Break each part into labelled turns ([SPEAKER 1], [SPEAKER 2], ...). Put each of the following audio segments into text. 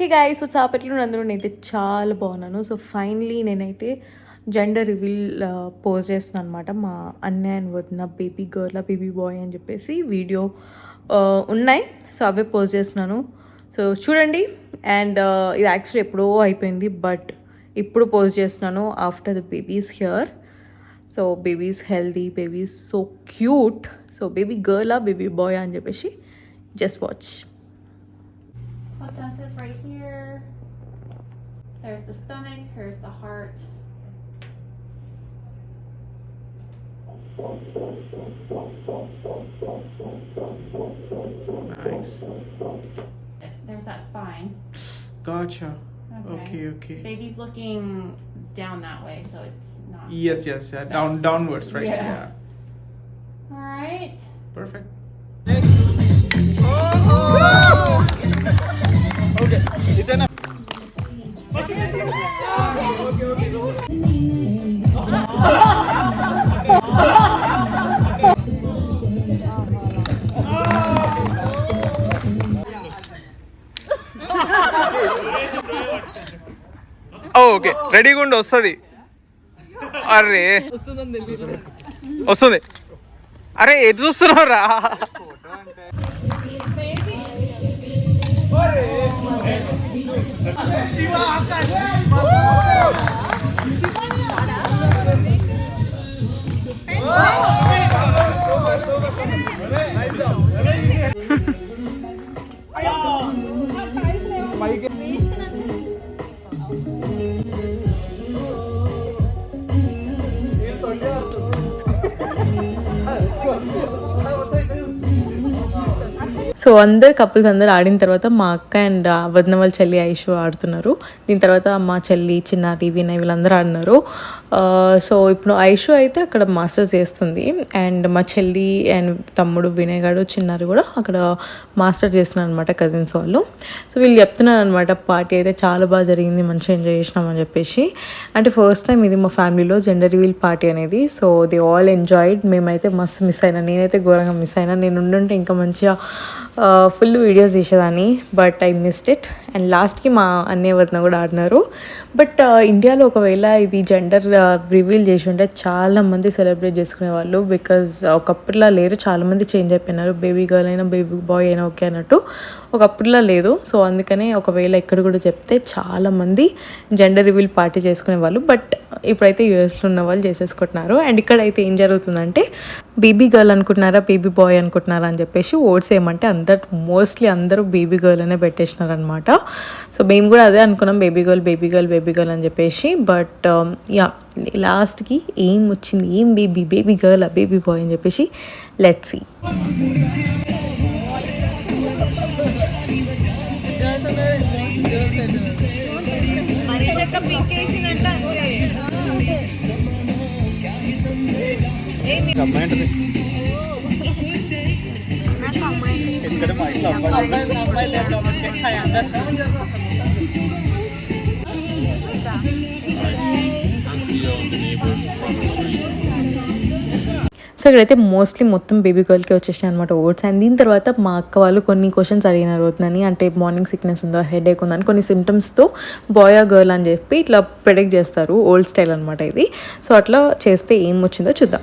[SPEAKER 1] Hey guys watts ఆప్ ఎట్లా అందరూ? నేనైతే చాలా బాగున్నాను. సో ఫైనలీ నేనైతే జెండర్ రివీల్ పోస్ట్ చేస్తున్నాను అనమాట మా అన్నయ్య అండ్ వదిన బేబీ గర్ల్ బేబీ బాయ్ అని చెప్పేసి వీడియో uh, ఉన్నాయి. సో అవే పోస్ట్ చేస్తున్నాను. సో చూడండి. అండ్ uh, ఇది యాక్చువల్లీ ఎప్పుడో అయిపోయింది బట్ ఇప్పుడు పోస్ట్ చేస్తున్నాను after the babies here so babies healthy babies so cute so baby గర్లా baby boy అని చెప్పేసి just watch
[SPEAKER 2] Placentas right here. There's the stomach, here's the heart.
[SPEAKER 3] Nice.
[SPEAKER 2] There's that spine.
[SPEAKER 3] Gotcha. Okay, okay.
[SPEAKER 2] Baby's looking down that way, so it's not.
[SPEAKER 3] Yes, yes, yeah. Down, downwards, right?
[SPEAKER 2] Yeah. All right.
[SPEAKER 3] Perfect. Okay. రెడీగా ఉండి వస్తుంది. అరే వస్తుంది. అరే ఎటు చూస్తున్నావు రా. 오!
[SPEAKER 1] So అందరు కపుల్స్ అందరు ఆడిన తర్వాత మా అక్క అండ్ వదిన వాళ్ళ చెల్లి ఐషు ఆడుతున్నారు. దీని తర్వాత మా చెల్లి చిన్న టీవీ వినయ్ వీళ్ళందరూ ఆడినారు. సో ఇప్పుడు ఐషు అయితే అక్కడ మాస్టర్స్ చేస్తుంది. అండ్ మా చెల్లి అండ్ తమ్ముడు వినయ్ గారు చిన్నారు కూడా అక్కడ మాస్టర్ చేస్తున్నారు అనమాట కజిన్స్ వాళ్ళు. సో వీళ్ళు చెప్తున్నారు అనమాట పార్టీ అయితే చాలా బాగా జరిగింది మంచిగా ఎంజాయ్ చేసినాం అని చెప్పేసి. అంటే ఫస్ట్ టైం ఇది మా ఫ్యామిలీలో జెండర్ రివీల్ పార్టీ అనేది. సో దే ఆల్ ఎంజాయిడ్ మేమైతే మస్తు మిస్ అయినా నేనైతే ఘోరంగా మిస్ అయినా. నేను ఉండుంటే ఇంకా మంచిగా full videos తీసేదాన్ని but I missed it and లాస్ట్కి మా అన్నయ్య వదిన కూడా ఆడినారు. బట్ ఇండియాలో ఒకవేళ ఇది జెండర్ రివీల్ చేసి ఉంటే చాలామంది సెలబ్రేట్ చేసుకునే వాళ్ళు బికాజ్ ఒకప్పుడులా లేరు చాలామంది చేంజ్ అయిపోయినారు. బేబీ గర్ల్ అయినా బేబీ బాయ్ అయినా ఓకే అన్నట్టు ఒకప్పుడులా లేదు. సో అందుకనే ఒకవేళ ఇక్కడ కూడా చెప్తే చాలామంది జెండర్ రివీల్ పార్టీ చేసుకునే వాళ్ళు బట్ ఇప్పుడైతే యూఎస్లో ఉన్న వాళ్ళు చేసేసుకుంటున్నారు. అండ్ ఇక్కడైతే ఏం జరుగుతుందంటే బేబీ గర్ల్ అనుకుంటున్నారా బేబీ బాయ్ అనుకుంటున్నారా అని చెప్పేసి ఓట్స్ ఏమంటే అందరు మోస్ట్లీ అందరూ బేబీ గర్ల్ అనే పెట్టేసినారనమాట సో మేము కూడా అదే అనుకున్నాం baby girl baby girl baby girl అని చెప్పేసి. బట్ um, యా లాస్ట్కి ఏం వచ్చింది ఏం baby baby girl baby boy అని చెప్పేసి లెట్ సీ. సో ఇక్కడైతే మోస్ట్లీ మొత్తం బేబీ గర్ల్కి వచ్చేసినాయి అనమాట ఓట్స్ అండ్ దీని తర్వాత మా అక్క వాళ్ళు కొన్ని క్వశ్చన్స్ అడిగినారు అవుతుందని అంటే మార్నింగ్ సిక్నెస్ ఉందా హెడ్ ఏక్ ఉందని కొన్ని సిమ్టమ్స్తో బాయ్ ఆ గర్ల్ అని చెప్పి ఇట్లా ప్రిడిక్ట్ చేస్తారు ఓల్డ్ స్టైల్ అనమాట ఇది. సో అట్లా చేస్తే ఏం వచ్చిందో చూద్దాం.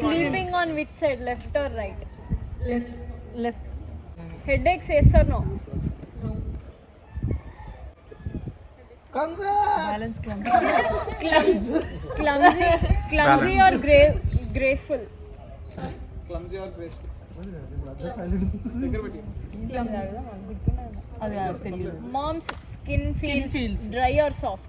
[SPEAKER 4] Sleeping on which side left or right
[SPEAKER 5] left
[SPEAKER 4] head aches yes or no
[SPEAKER 5] balance
[SPEAKER 4] clumsy clumsy or grey graceful
[SPEAKER 5] అది తెలియదు
[SPEAKER 4] moms skin feels
[SPEAKER 5] feels.
[SPEAKER 4] Dry or soft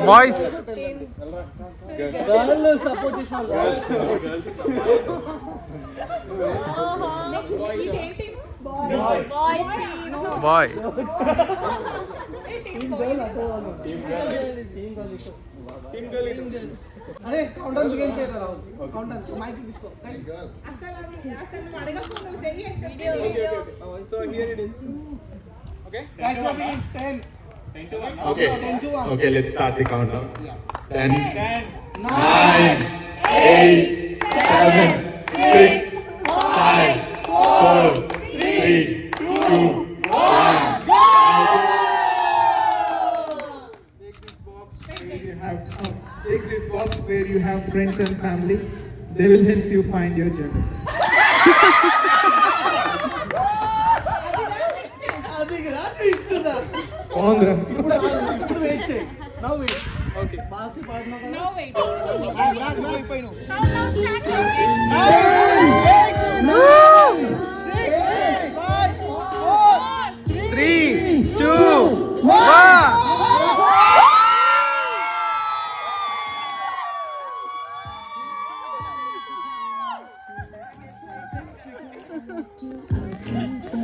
[SPEAKER 3] boys boy
[SPEAKER 6] అరే కౌంటర్ బిగిన్ చేయరా Rahul counter mic తీసుకో
[SPEAKER 3] so here it is okay
[SPEAKER 6] Guys, we're being 10,
[SPEAKER 7] Okay.
[SPEAKER 6] 10 to 1.
[SPEAKER 7] Okay, let's start the countdown. Ten,
[SPEAKER 6] 9,
[SPEAKER 7] nine, eight, seven, six, five, four, three, two, one.
[SPEAKER 6] Take this box where you have uh, take this box where you have friends and family. They will help you find your
[SPEAKER 4] ಅಂದ್ರೆ
[SPEAKER 6] Two, I
[SPEAKER 3] was gonna say.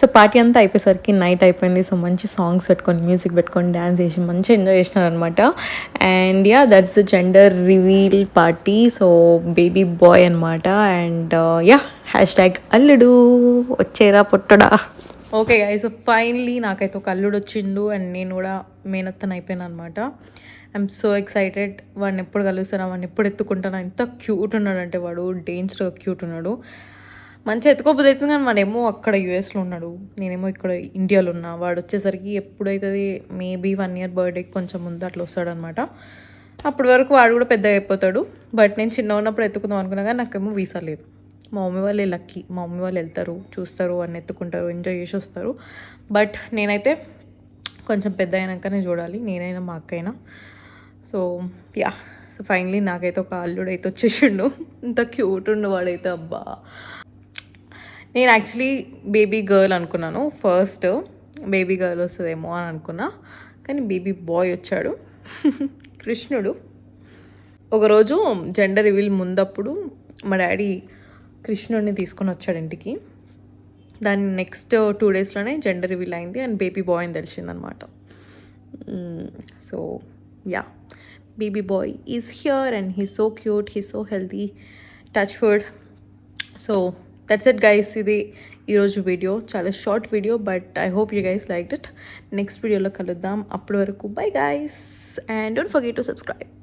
[SPEAKER 1] So party అంతా అయిపోయేసరికి night అయిపోయింది. So మంచి songs పెట్టుకొని music పెట్టుకొని dance చేసి మంచి enjoy చేసినారనమాట and yeah that's the gender reveal party so baby boy అనమాట అండ్ యా హ్యాష్ ట్యాగ్ అల్లుడు వచ్చేరా పొట్టడా. ఓకే సో ఫైనలీ నాకైతే ఒక అల్లుడు వచ్చిండు అండ్ నేను కూడా మేనత్తన అయిపోయాను అనమాట ఐఎమ్ సో ఎక్సైటెడ్ వాడిని ఎప్పుడు కలుస్తాను వాడిని ఎప్పుడు ఎత్తుకుంటాను ఎంత క్యూట్ ఉన్నాడు అంటే వాడు డేంజర్గా క్యూట్ ఉన్నాడు. మంచిగా ఎత్తుకోకపోతే అవుతుంది కానీ వాడేమో అక్కడ యూఎస్లో ఉన్నాడు. నేనేమో ఇక్కడ ఇండియాలో ఉన్నా. వాడు వచ్చేసరికి ఎప్పుడైతుంది మేబీ వన్ ఇయర్ బర్త్డేకి కొంచెం ముందు అట్లా వస్తాడనమాట. అప్పటి వరకు వాడు కూడా పెద్దగా అయిపోతాడు. బట్ నేను చిన్న ఉన్నప్పుడు ఎత్తుకుందాం అనుకున్నా కానీ నాకేమో వీసా లేదు. మా మమ్మీ వాళ్ళే లక్కీ మా మమ్మీ వాళ్ళు వెళ్తారు చూస్తారు అన్ని ఎత్తుకుంటారు ఎంజాయ్ చేసి వస్తారు. బట్ నేనైతే కొంచెం పెద్ద అయినాకనే చూడాలి. నేనైనా మా అక్కైనా. సో యా సో ఫైనలీ నాకైతే ఒక అల్లుడు అయితే వచ్చేసిండు. ఇంత క్యూట్ ఉండు వాడైతే అబ్బా. నేను యాక్చువల్లీ బేబీ గర్ల్ అనుకున్నాను. ఫస్ట్ బేబీ గర్ల్ వస్తుందేమో అని అనుకున్నా. కానీ బేబీ బాయ్ వచ్చాడు. కృష్ణుడు. ఒకరోజు జెండర్ రివీల్ ముందప్పుడు మా డాడీ కృష్ణుడిని తీసుకొని వచ్చాడు ఇంటికి. దాని నెక్స్ట్ టూ డేస్లోనే జెండర్ రివీల్ అయింది అండ్ బేబీ బాయ్ అని తెలిసిందనమాట. So yeah baby boy is here and he so cute he so healthy touch wood so that's it guys ఇది ఈరోజు వీడియో చాలా short video but I hope you guys like it next వీడియోలో కలుద్దాం. అప్పటి వరకు bye guys and don't forget to subscribe